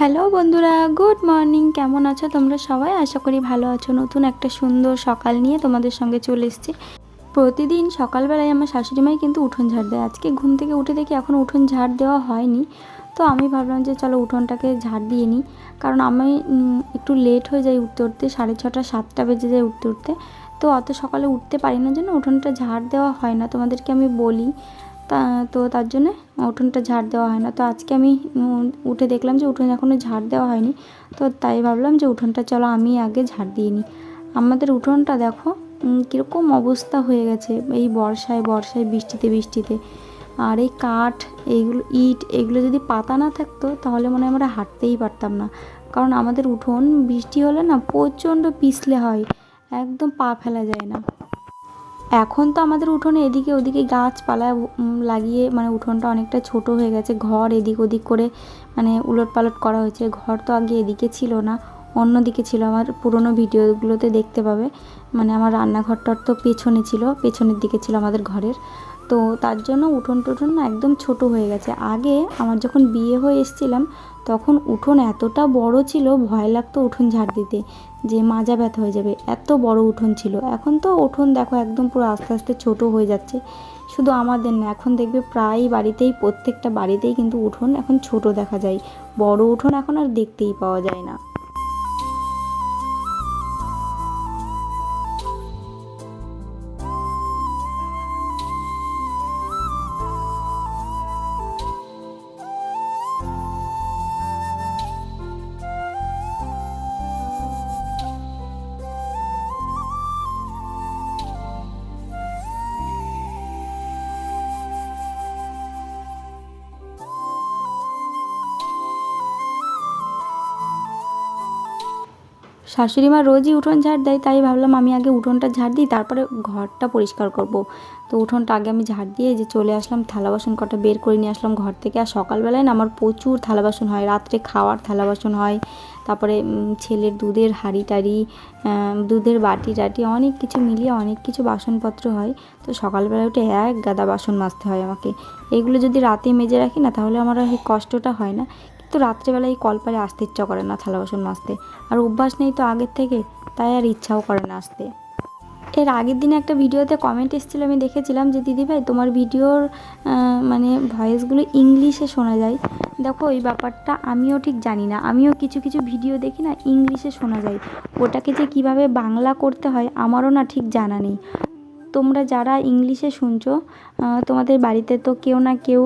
Hello বন্ধুরা, good morning. কেমন আছো তোমরা সবাই? আশা করি ভালো আছো। নতুন একটা সুন্দর সকাল নিয়ে তোমাদের সঙ্গে চলে এসেছি। প্রতিদিন সকালবেলায় আমার শাশুড়ি মাই কিন্তু উঠোন ঝাড় দেয়। আজকে ঘুম থেকে উঠে দেখি এখন উঠোন ঝাড় দেওয়া হয়নি। তো আমি ভাবলাম যে চলো উঠোনটাকে ঝাড় দিয়ে নিই। কারণ আমি একটু লেট হয়ে যাই উঠতে উঠতে, সাড়ে ছটা, সাতটা বেজে যায় উঠতে উঠতে। তো অত সকালে উঠতে পারি না জন্য উঠোনটা ঝাড় দেওয়া হয় না। তোমাদেরকে আমি বলি তা, তো তার জন্যে উঠোনটা ঝাড় দেওয়া হয় না। তো আজকে আমি উঠে দেখলাম যে উঠোন এখনও ঝাড় দেওয়া হয়নি। তো তাই ভাবলাম যে উঠোনটা চলো আমি আগে ঝাড় দিয়ে নিই। আমাদের উঠোনটা দেখো কীরকম অবস্থা হয়ে গেছে এই বর্ষায় বর্ষায় বৃষ্টিতে বৃষ্টিতে। আর এই কাঠ, এইগুলো, ইট, এগুলো যদি পাতা না থাকতো তাহলে মনে হয় আমরা হাঁটতেই পারতাম না। কারণ আমাদের উঠোন বৃষ্টি হলে না প্রচণ্ড পিছলে হয়, একদম পা ফেলা যায় না। এখন তো আমাদের উঠোনে এদিকে ওদিকে গাছপালা লাগিয়ে মানে উঠোনটা অনেকটা ছোট হয়ে গেছে। ঘর এদিক ওদিক করে মানে উলট পালট করা হয়েছে। ঘর তো আগে এদিকে ছিল না অন্য দিকে ছিল। আমার পুরনো ভিডিওগুলোতে দেখতে পাবে। মানে আমার রান্নাঘরটার তো পেছনে ছিল, পেছনের দিকে ছিল আমাদের ঘরের। তো তার জন্য উঠোন টুঠোন না একদম ছোট হয়ে গেছে। আগে আমার যখন বিয়ে হয়ে এসেছিলাম, তখন উঠোন এতটা বড় ছিল, ভয় লাগতো উঠোন ঝাড় দিতে। যে মাজা ব্যথা হয়ে যাবে। এত বড় উঠোন ছিল। এখন তো উঠোন দেখো একদম পুরো আস্তে আস্তে ছোট হয়ে যাচ্ছে। শুধু আমাদের না, এখন দেখবে প্রায় বাড়িতেই, প্রত্যেকটা বাড়িতেই কিন্তু উঠোন এখন ছোট দেখা যায়। বড় উঠোন এখন আর দেখতেই পাওয়া যায় না। শাশুড়ি মা রোজই উঠোন ঝাড় দেয়, তাই ভাবলাম আমি আগে উঠোনটা ঝাড় দিই, তারপরে ঘরটা পরিষ্কার করব। তো উঠোনটা আগে আমি ঝাড় দিয়ে যে চলে আসলাম, থালা বাসন কটা বের করে নিয়ে আসলাম ঘর থেকে। আর সকালবেলায় না আমার প্রচুর থালা বাসন হয়, রাত্রে খাওয়ার থালা বাসন হয়, তারপরে ছেলের দুধের হাঁড়ি টাড়ি দুধের বাটি টাটি, অনেক কিছু মিলিয়ে অনেক কিছু বাসনপত্র হয়। তো সকালবেলা উঠে এক গাদা বাসন মাজতে হয় আমাকে। এগুলো যদি রাতে মেজে রাখি না, তাহলে আমার আর কষ্টটা হয় না। কিন্তু রাত্রেবেলায় এই কলপারে আসতে ইচ্ছা করে না থালা বাসন মাজতে। আর অভ্যাস নেই তো আগের থেকে, তাই আর ইচ্ছাও করে না আসতে। এর আগের দিনে একটা ভিডিওতে কমেন্ট এসেছিল, আমি দেখেছিলাম যে দিদিভাই তোমার ভিডিওর মানে ভয়েসগুলো ইংলিশে শোনা যায়। দেখো, এই ব্যাপারটা আমিও ঠিক জানি না। আমিও কিছু কিছু ভিডিও দেখি না ইংলিশে শোনা যায়। ওটাকে যে কীভাবে বাংলা করতে হয়, আমারও না ঠিক জানা নেই। তোমরা যারা ইংলিশে শুনছো তোমাদের বাড়িতে তো কেউ না কেউ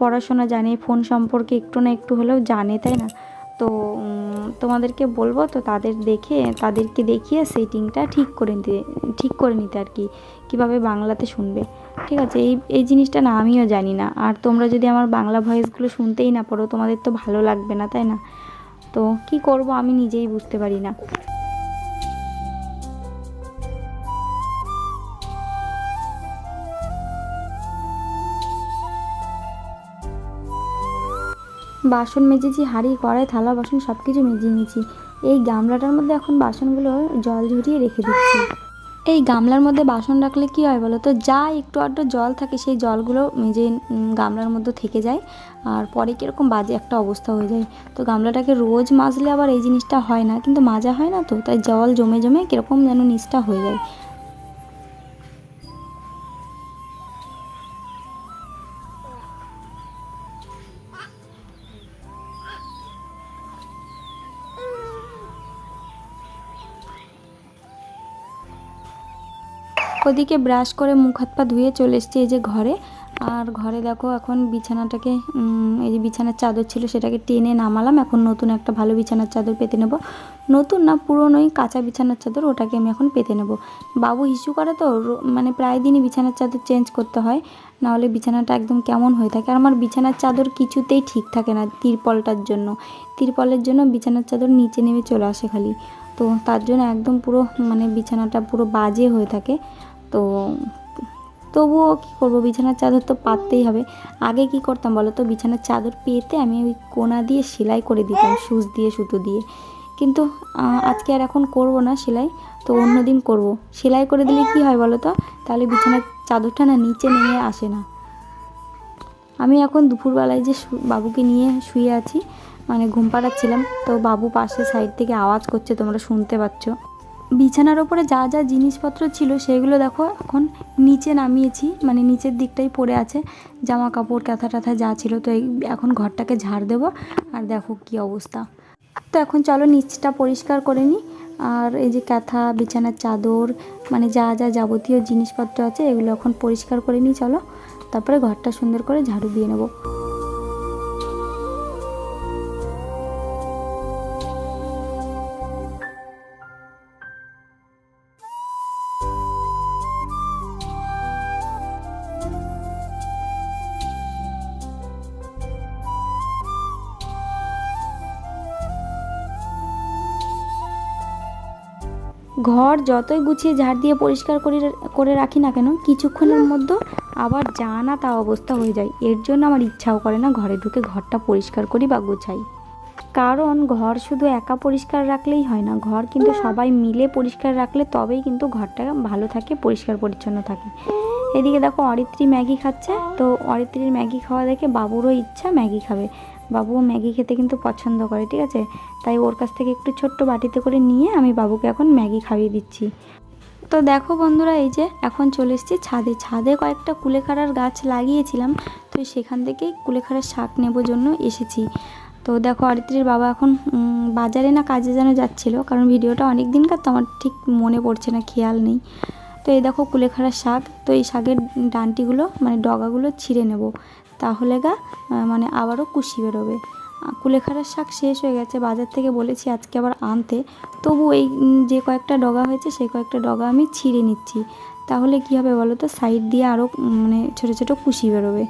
পড়াশোনা জানে, ফোন সম্পর্কে একটু না একটু হলেও জানে, তাই না? তো তোমাদেরকে বলব তো তাদের দেখে, তাদেরকে দেখিয়ে সেটিংটা ঠিক করে নিতে, ঠিক করে নিতে আর কি, কীভাবে বাংলাতে শুনবে। ঠিক আছে, এই এই জিনিসটা না আমিও জানি না। আর তোমরা যদি আমার বাংলা ভয়েসগুলো শুনতেই না পারো, তোমাদের তো ভালো লাগবে না, তাই না? তো কি করব আমি নিজেই বুঝতে পারি না। বাসন মেজেছি, হাঁড়ি, কড়াই, থালা, বাসন সব কিছু মেজে নিয়েছি। এই গামলাটার মধ্যে এখন বাসনগুলো জল ঝরিয়ে রেখে দিচ্ছি। এই গামলার মধ্যে বাসন রাখলে কি হয় বলো তো? যা একটু আধটু জল থাকে, সেই জলগুলো মেজে গামলার মধ্যে থেকে যায়। আর পরে কীরকম বাজে একটা অবস্থা হয়ে যায়। তো গামলাটাকে রোজ মাজলে আবার এই জিনিসটা হয় না। কিন্তু মাজা হয় না তো? তাই জল জমে জমে কীরকম যেন নিচটা হয়ে যায়। ওদিকে ব্রাশ করে মুখ হাত পা ধুয়ে চলে এসেছি এই যে ঘরে। আর ঘরে দেখো, এখন বিছানাটাকে এই যে বিছানার চাদর ছিল সেটাকে টেনে নামালাম। এখন নতুন একটা ভালো বিছানার চাদর পেতে নেব। নতুন না, পুরনোই কাঁচা বিছানার চাদর ওটাকে আমি এখন পেতে নেব। বাবু হিসু করে তো মানে প্রায় দিনই বিছানার চাদর চেঞ্জ করতে হয়। নাহলে বিছানাটা একদম কেমন হয়ে থাকে। আর আমার বিছানার চাদর কিছুতেই ঠিক থাকে না তিরপলটার জন্য। তিরপলের জন্য বিছানার চাদর নিচে নেমে চলে আসে খালি। তো তার জন্য একদম পুরো মানে বিছানাটা পুরো বাজে হয়ে থাকে। তো তবুও কী করব? বিছানার চাদর তো পাততেই হবে। আগে কি করতাম বলো তো? বিছানার চাদর পেতে আমি ওই কোনা দিয়ে সেলাই করে দিতাম, সুচ দিয়ে, সুতো দিয়ে। কিন্তু আজকে আর এখন করব না সেলাই, তো অন্য দিন করব। সেলাই করে দিলে কি হয় বলো তো? তাহলে বিছানার চাদরটা না নিচে নেমে আসে না। আমি এখন দুপুরবেলায় যে বাবুকে নিয়ে শুয়ে আছি মানে ঘুম পাড়াচ্ছিলাম, তো বাবু পাশে সাইড থেকে আওয়াজ করছে, তোমরা শুনতে পাচ্ছ। বিছানার ওপরে যা যা জিনিসপত্র ছিল সেগুলো দেখো এখন নিচে নামিয়েছি মানে নিচের দিকটাই পড়ে আছে। জামা কাপড় কাঁথা টাথা যা ছিল তো এই এখন ঘরটাকে ঝাড় দেবো। আর দেখো কি অবস্থা। তো এখন চলো নিচটা পরিষ্কার করে নিই। আর এই যে কাঁথা বিছানার চাদর মানে যা যা যাবতীয় জিনিসপত্র আছে এগুলো এখন পরিষ্কার করে নিই, চলো। তারপরে ঘরটা সুন্দর করে ঝাড়ু দিয়ে নেব। ঘর যতই গুছিয়ে ঝাড় দিয়ে পরিষ্কার করে করে রাখি না কেন, কিছুক্ষণের মধ্যে আবার যা না তা অবস্থা হয়ে যায়। এর জন্য আমার ইচ্ছাও করে না ঘরে ঢুকে ঘরটা পরিষ্কার করি বা গুছাই। কারণ ঘর শুধু একা পরিষ্কার রাখলেই হয় না, ঘর কিন্তু সবাই মিলে পরিষ্কার রাখলে তবেই কিন্তু ঘরটা ভালো থাকে, পরিষ্কার পরিচ্ছন্ন থাকে। এদিকে দেখো অরিত্রী ম্যাগি খাচ্ছে, তো অরিত্রীর ম্যাগি খাওয়া দেখে বাবুরও ইচ্ছা ম্যাগি খাবে। বাবুও ম্যাগি খেতে কিন্তু পছন্দ করে, ঠিক আছে? তাই ওর কাছ থেকে একটু ছোট্ট বাটিতে করে নিয়ে আমি বাবুকে এখন ম্যাগি খাইয়ে দিচ্ছি। তো দেখো বন্ধুরা, এই যে এখন চলে এসেছি ছাদে। ছাদে কয়েকটা কুলেখাড়ার গাছ লাগিয়েছিলাম, তো সেখান থেকেই কুলেখাড়ার শাক নেবার জন্য এসেছি। তো দেখো অরিত্রীর বাবা এখন বাজারে না কাজে যেন যাচ্ছিল, কারণ ভিডিওটা অনেক দিনকার তো আমার ঠিক মনে পড়ছে না, খেয়াল নেই। তো এই দেখো কুলেখাড়ার শাক, তো এই শাকের ডান্টিগুলো মানে ডগাগুলো ছিঁড়ে নেব। তাহলে গা মানে আবারও কুশি বেরোবে। কুলেখাড়ার শাক শেষ হয়ে গেছে, বাজার থেকে বলেছি আজকে আবার আনতে। তবু এই যে কয়েকটা ডগা হয়েছে, সেই কয়েকটা ডগা আমি ছিঁড়ে নিচ্ছি। তাহলে কী হবে বলো তো? সাইড দিয়ে আরও মানে ছোটো ছোটো কুশি বেরোবে।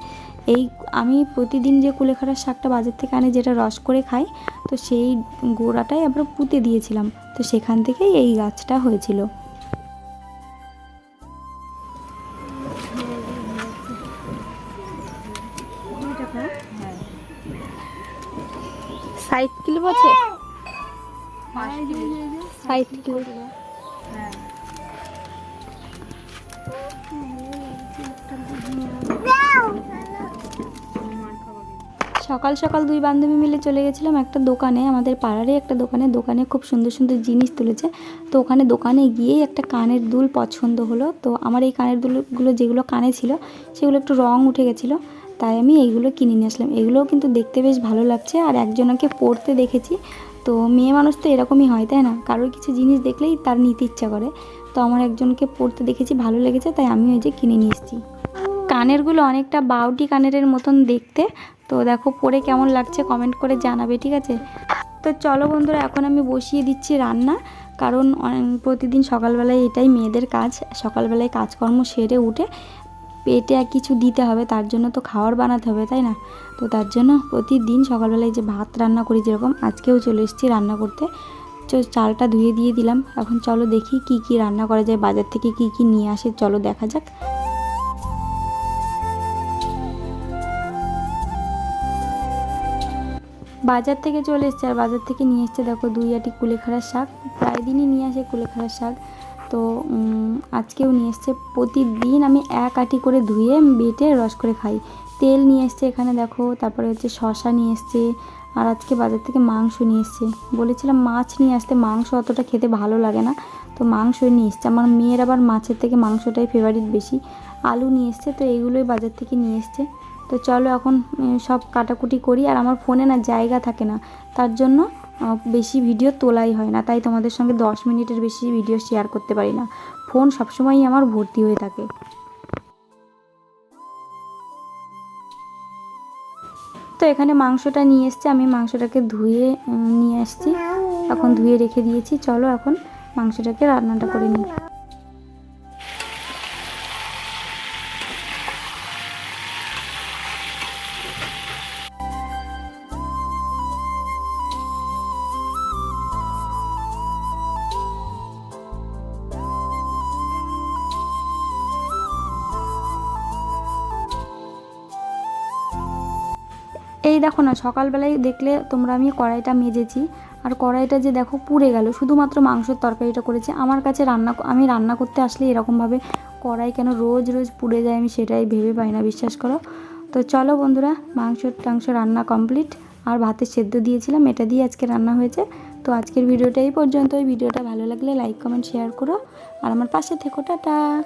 এই, আমি প্রতিদিন যে কুলেখাড়ার শাকটা বাজার থেকে আনে, যেটা রস করে খাই, তো সেই গোড়াটাই আবার পুঁতে দিয়েছিলাম। তো সেখান থেকেই এই গাছটা হয়েছিল। ষাট কিলো আছে সকাল সকাল দুই বান্ধবী মিলে চলে গেছিলাম একটা দোকানে, আমাদের পাড়ারই একটা দোকানে। দোকানে খুব সুন্দর সুন্দর জিনিস তুলেছে। তো ওখানে দোকানে গিয়েই একটা কানের দুল পছন্দ হলো। তো আমার এই কানের দুলগুলো যেগুলো কানে ছিল, সেগুলো একটু রং উঠে গেছিল। তাই আমি এইগুলো কিনে নিয়ে আসলাম। এগুলোও কিন্তু দেখতে বেশ ভালো লাগছে আর একজনকে পড়তে দেখেছি। তো মেয়ে মানুষ তো এরকমই হয়, তাই না? কারোর কিছু জিনিস দেখলেই তার নিতে ইচ্ছা করে। তো আমার একজনকে পড়তে দেখেছি, ভালো লেগেছে, তাই আমি ওই যে কিনে নিয়ে এসেছি। কানেরগুলো অনেকটা বাউটি কানেরের মতন দেখতে। তো দেখো পরে কেমন লাগছে কমেন্ট করে জানাবে, ঠিক আছে? তো চলো বন্ধুরা, এখন আমি বসিয়ে দিচ্ছি রান্না। কারণ প্রতিদিন সকালবেলায় এটাই মেয়েদের কাজ। সকালবেলায় কাজকর্ম সেরে উঠে পেটে আর কিছু দিতে হবে, তার জন্য তো খাবার বানাতে হবে, তাই না? তো তার জন্য প্রতিদিন সকালবেলায় যে ভাত রান্না করি যেরকম, আজকেও চলে এসেছি রান্না করতে। চালটা ধুয়ে দিয়ে দিলাম। এখন চলো দেখি কি কি রান্না করা যায়, বাজার থেকে কি কি নিয়ে আসে, চলো দেখা যাক। বাজার থেকে চলে এসছে, আর বাজার থেকে নিয়ে এসছে দেখো দুই আটি কুলেখাড়ার শাক। প্রায় দিনই নিয়ে আসে কুলেখাড়ার শাক। তো আজকেও নিয়ে এসছে। প্রতিদিন আমি এক আটি করে ধুয়ে বেটে রস করে খাই। তেল নিয়ে এসছে এখানে, দেখো। তারপরে হচ্ছে শশা নিয়ে এসছে। আর আজকে বাজার থেকে মাংস নিয়ে এসছে। বলেছিলাম মাছ নিয়ে আসতে মাংস অতটা খেতে ভালো লাগে না। তো মাংস নিয়ে এসছে। আমার মেয়ের আবার মাছের থেকে মাংসটাই ফেভারিট বেশি। আলু নিয়ে এসছে, তো এইগুলোই বাজার থেকে নিয়ে এসছে। তো চলো এখন সব কাটাকুটি করি। আর আমার ফোনে না জায়গা থাকে না। তার জন্য বেশি ভিডিও তোলাই হয় না, তাই তোমাদের সঙ্গে দশ মিনিটের বেশি ভিডিও শেয়ার করতে পারি না। ফোন সবসময়ই আমার ভর্তি হয়ে থাকে। তো এখানে মাংসটা নিয়ে এসছে, আমি মাংসটাকে ধুয়ে নিয়ে আসছি এখন ধুয়ে রেখে দিয়েছি, চলো এখন মাংসটাকে রান্নাটা করে নিই। এই দেখো না, সকালবেলায় দেখলে তোমরা আমি কড়াইটা মেজেছি। আর কড়াইটা যে দেখো পুড়ে গেল, শুধুমাত্র মাংসের তরকারিটা করেছি। আমার কাছে রান্না আমি রান্না করতে আসলে এরকমভাবে কড়াই কেন রোজ রোজ পুড়ে যায় আমি সেটাই ভেবে পাই না, বিশ্বাস করো। তো চলো বন্ধুরা, মাংস টাংস রান্না কমপ্লিট। আর ভাতের সেদ্ধ দিয়েছিলাম, এটা দিয়ে আজকে রান্না হয়েছে। তো আজকের ভিডিওটা এই পর্যন্ত ভিডিওটা ভালো লাগলে লাইক, কমেন্ট, শেয়ার করো। আর আমার পাশে থেকো, টাটা।